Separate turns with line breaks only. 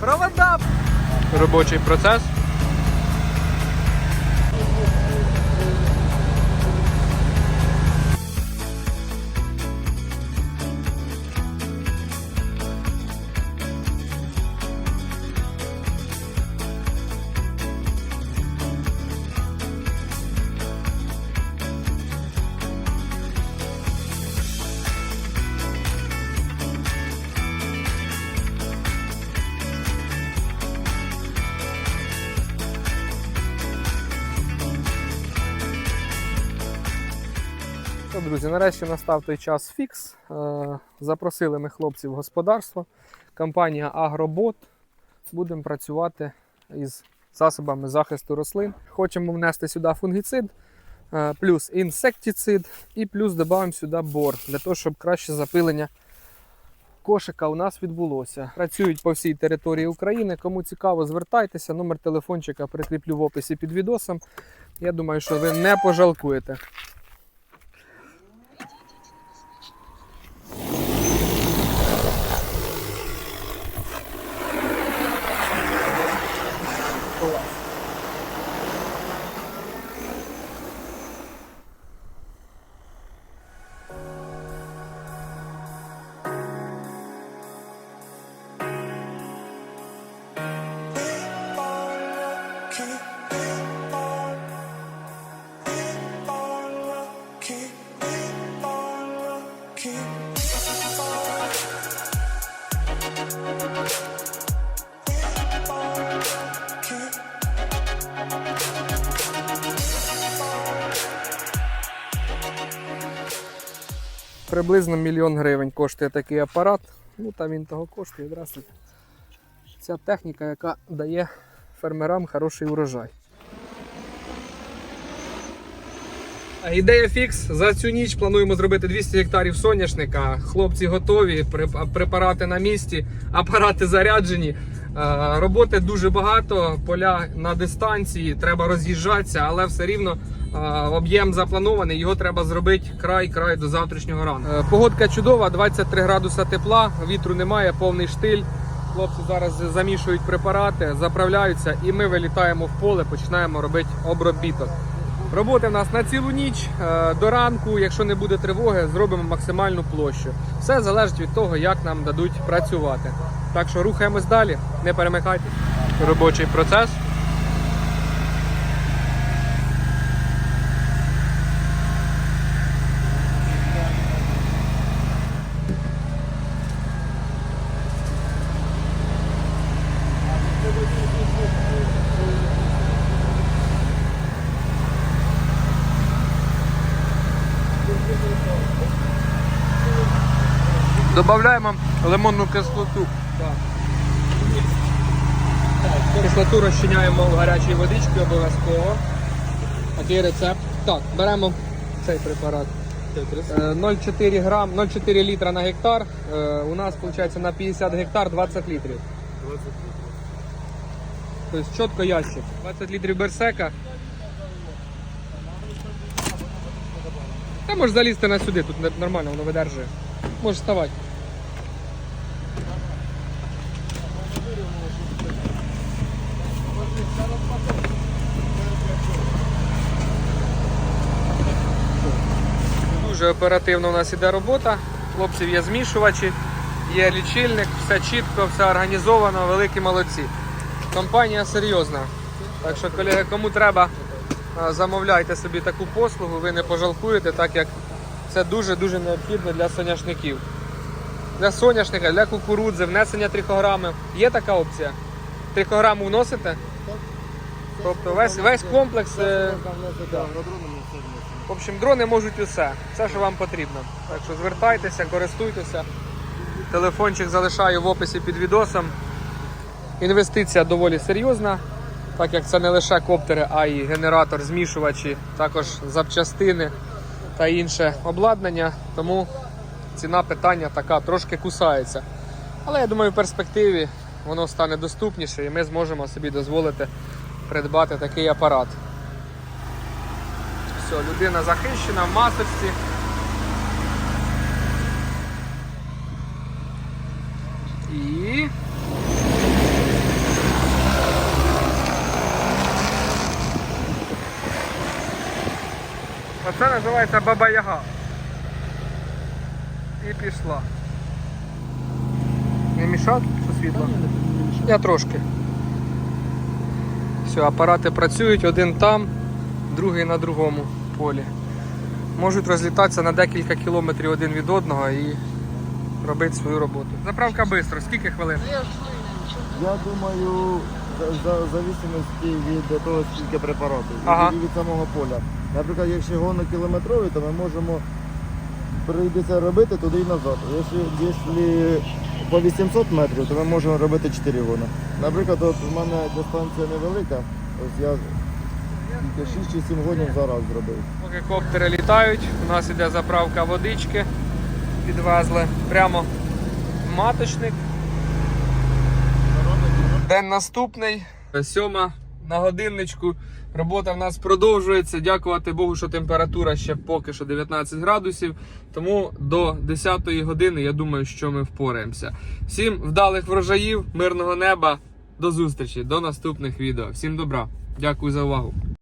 Провода! Робочий процес. Друзі, нарешті настав той час фікс. Е, Запросили ми хлопців в господарство. Компанія Агробот. Будемо працювати із засобами захисту рослин. Хочемо внести сюди фунгіцид, е, плюс інсектицид і плюс додаємо сюди бор, для того, щоб краще запилення кошика у нас відбулося. Працюють по всій території України. Кому цікаво, звертайтеся. Номер телефончика прикріплю в описі під відосом. Я думаю, що ви не пожалкуєте. Приблизно мільйон гривень коштує такий апарат. Ну там він того коштує. Здравствуйте. Ця техніка, яка дає фермерам хороший урожай. Ідея фікс. За цю ніч плануємо зробити 200 гектарів соняшника. Хлопці готові, препарати на місці, апарати заряджені. Роботи дуже багато, поля на дистанції, треба роз'їжджатися, але все рівно об'єм запланований. Його треба зробити край-край до завтрашнього ранку. Е, Погодка чудова, 23 градуса тепла, вітру немає, повний штиль. Хлопці зараз замішують препарати, заправляються, і ми вилітаємо в поле, починаємо робити обробіток. Роботи в нас на цілу ніч е, до ранку. Якщо не буде тривоги, зробимо максимальну площу. Все залежить від того, як нам дадуть працювати. Так що рухаємось далі, не перемикайте. Робочий процес. Добавляємо лимонну кислоту. Кислоту розчиняємо в гарячій водичці обов'язково. Такий рецепт. Так, беремо цей препарат. Е, 0,4 грам, 0,4 літра на гектар. Е, У нас виходить на 50 гектар 20 літрів.
20
Тобто чітко ящик. 20 літрів берсека. Та можеш залізти на сюди, тут нормально, воно видержує. Можеш вставати. Дуже оперативно у нас іде робота. Хлопців є змішувачі, є лічильник, все чітко, все організовано, великі молодці. Компанія серйозна. Так що, колеги, кому треба, замовляйте собі таку послугу, ви не пожалкуєте, так як це дуже-дуже необхідно для соняшників. Для соняшника, для кукурудзи, внесення трихограми. Є така опція? Трихограму вносите? Тобто весь, весь комплекс. е, В общем, дрони можуть усе. Все, що вам потрібно. Так що звертайтеся, користуйтеся. Телефончик залишаю в описі під відосом. Інвестиція доволі серйозна, так як це не лише коптери, а й генератор, змішувачі, також запчастини та інше обладнання. Тому ціна питання така трошки кусається. Але я думаю, в перспективі воно стане доступніше і ми зможемо собі дозволити придбати такий апарат. Все, людина захищена в масочці. І. Оце називається Баба Яга. І пішла. Не мішав, що світло? Я трошки. Все, апарати працюють, один там, другий на другому полі. Можуть розлітатися на декілька кілометрів один від одного і робити свою роботу. Заправка швидко, скільки хвилин?
Я думаю, за, в зависимості від того, скільки препаратів,
Ага.
і від самого поля. Наприклад, якщо гони кілометрові, то ми можемо прийдеться робити туди і назад. Якщо, якщо по 800 метрів, то ми можемо робити 4 гони. Наприклад, от в мене дистанція невелика, ось я тільки 6 чи 7 гонів за раз зробив.
Поки коптери літають, у нас іде заправка водички. Підвезли прямо в маточник. День наступний, сьома на годинничку. Робота в нас продовжується. Дякувати Богу, що температура ще поки що 19 градусів. Тому до 10 години я думаю, що ми впораємося. Всім вдалих врожаїв, мирного неба. До зустрічі, до наступних відео. Всім добра. Дякую за увагу.